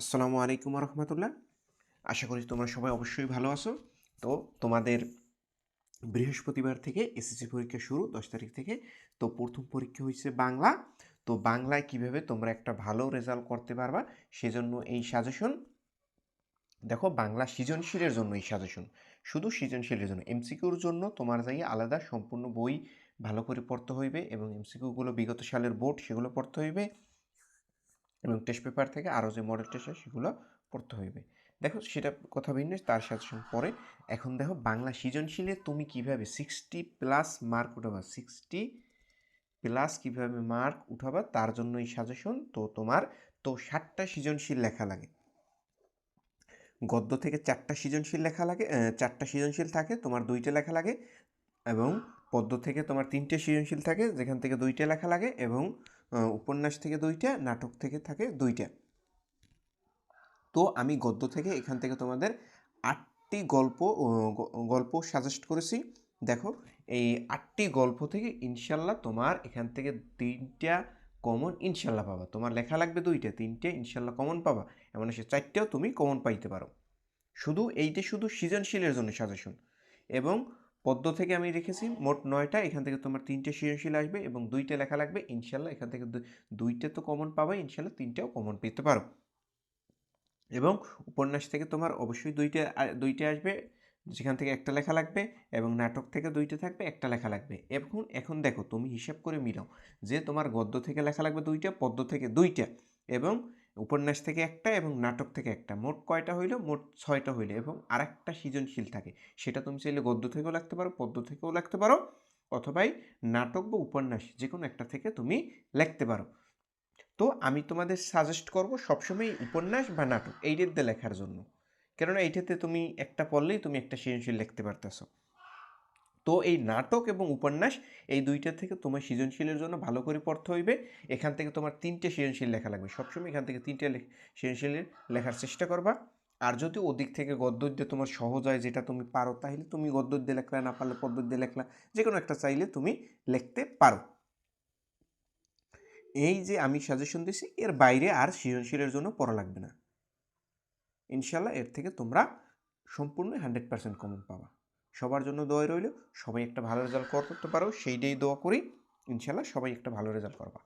আসসালামু আলাইকুম রহমতুল্লাহ আশা করি তোমরা সবাই অবশ্যই ভালো আছো। তো তোমাদের বৃহস্পতিবার থেকে এসএসসি পরীক্ষা শুরু, দশ তারিখ থেকে। তো প্রথম পরীক্ষা হয়েছে বাংলা। তো বাংলায় কীভাবে তোমরা একটা ভালো রেজাল্ট করতে পারবা সেজন্য এই সাজেশন দেখো, বাংলা সৃজনশীলের জন্য এই সাজেশন শুধু সৃজনশীলের জন্য এমসিকিউর জন্য তোমার যাই আলাদা সম্পূর্ণ বই ভালো করে পড়তে হইবে এবং এমসিকিউগুলো বিগত সালের বোর্ড সেগুলো পড়তে হইবে। এবং টেস্ট পেপার থেকে আরও যে মডেল টেস্ট হয়, সেগুলো পড়তে হইবে। দেখো, সেটা কথা ভিন্ন, তার সাজেশন পরে এখন দেখো, বাংলা সৃজনশীলে তুমি কীভাবে সিক্সটি প্লাস মার্ক উঠাবা সিক্সটি প্লাস কীভাবে মার্ক উঠাবা, তার জন্য এই সাজেশন তো তোমার, তো ষাটটা সৃজনশীল লেখা লাগে। গদ্য থেকে চারটা সৃজনশীল লেখা লাগে চারটা সৃজনশীল থাকে, তোমার দুইটা লেখা লাগে, এবং পদ্য থেকে তোমার তিনটে সৃজনশীল থাকে, যেখান থেকে দুইটা লেখা লাগে এবং উপন্যাস থেকে দুইটা, নাটক থেকে থাকে দুইটা। তো আমি গদ্য থেকে এখান থেকে তোমাদের আটটি গল্প গল্প সাজেস্ট করেছি। দেখো, এই আটটি গল্প থেকে ইনশাল্লাহ তোমার এখান থেকে তিনটা কমন ইনশাল্লাহ পাবা। তোমার লেখা লাগবে দুইটা, তিনটে ইনশাল্লাহ কমন পাবা। এমন সে চারটেও তুমি কমন পাইতে পারো। শুধু এইটা শুধু সৃজনশীলের জন্য সাজেশন এবং পদ্য থেকে আমি রেখেছি, মোট নয়টা, এখান থেকে তোমার তিনটে সৃজনশীল আসবে এবং দুইটা লেখা লাগবে, ইনশাল্লাহ এখান থেকে দুইটা তো কমন পাবে, ইনশাল্লাহ তিনটাও কমন পেতে পারো। এবং উপন্যাস থেকে তোমার অবশ্যই দুইটা দুইটা আসবে, যেখান থেকে একটা লেখা লাগবে এবং নাটক থেকে দুইটা থাকবে, একটা লেখা লাগবে। এখন এখন দেখো, তুমি হিসাব করে মিলাও যে তোমার গদ্য থেকে লেখা লাগবে দুইটা, পদ্য থেকে দুইটা। এবং উপন্যাস থেকে একটা এবং নাটক থেকে একটা। মোট কয়টা হইল? মোট ছয়টা হইল এবং আরেকটা সৃজনশীল থাকে। সেটা তুমি চাইলে গদ্য থেকেও লিখতে পারো, পদ্য থেকেও লিখতে পারো অথবাই নাটক বা উপন্যাস যে কোনো একটা থেকে তুমি লিখতে পারো। তো আমি তোমাদের সাজেস্ট করব সবসময় উপন্যাস বা নাটক এইটার দিয়ে লেখার জন্য। কেননা এইটাতে তুমি একটা পড়লেই তুমি একটা সৃজনশীল লিখতে পারতেছো। তো এই নাটক এবং উপন্যাস এই দুইটা থেকে তোমার সৃজনশীলের জন্য ভালো করে পড়তে হইবে। এখান থেকে তোমার তিনটে সৃজনশীল লেখা লাগবে। সবসময় এখান থেকে তিনটে সৃজনশীলের লেখার চেষ্টা করবা। আর যদি ওদিক থেকে গদ্য দিয়ে তোমার সহজ হয়, যেটা তুমি পারো, তাহলে তুমি গদ্য দিয়ে লেখলা, না পারলে পদ্য দিয়ে লেখলা যে কোনো একটা চাইলে তুমি লিখতে পারো। এই যে আমি সাজেশন দিছি, এর বাইরে আর সৃজনশীলের জন্য পড়া লাগবে না। ইনশাল্লাহ এর থেকে তোমরা সম্পূর্ণ হান্ড্রেড পার্সেন্ট কমন পাবা। সবার জন্য দোয়া রইল। সবাই একটা ভালো রেজাল্ট করতে পারো, সেইটাই দোয়া করি। ইনশাল্লাহ সবাই একটা ভালো রেজাল্ট করবা।